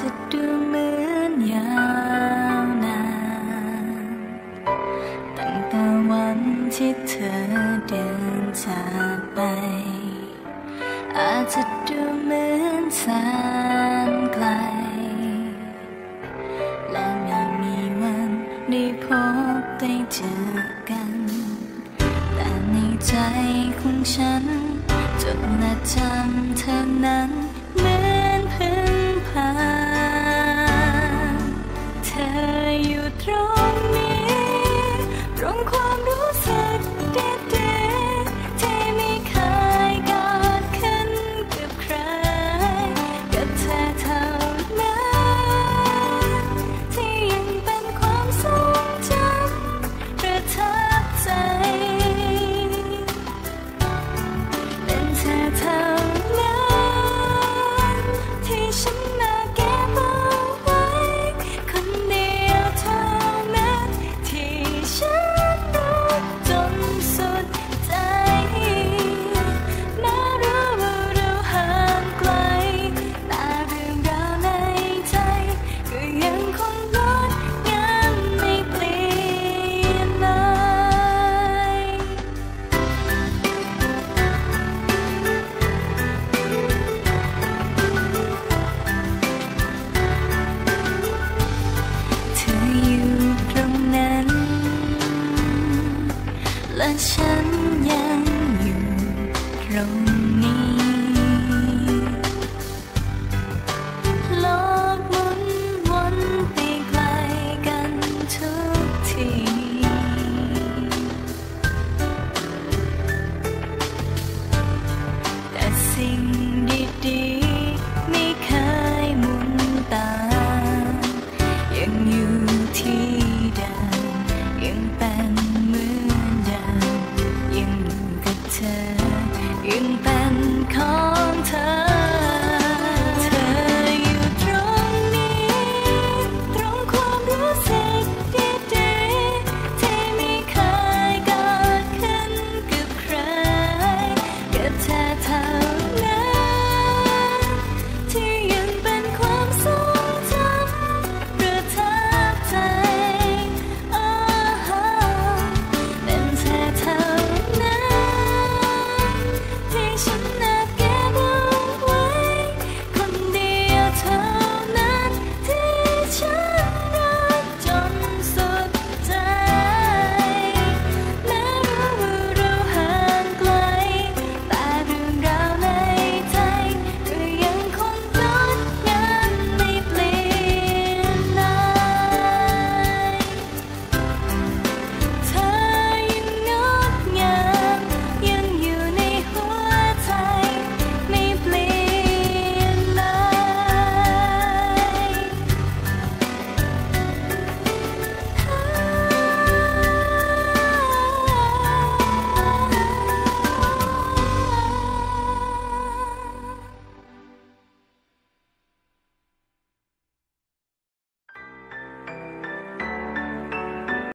จะดูเหมือนยาวนานตั้งแต่วันที่เธอเดินจากไป อาจจะดูเหมือนแสนไกล และไม่มีวันได้พบได้เจอกัน แต่ในใจของฉันจดและจำเธอนั้น อยู่ 千言语仍 to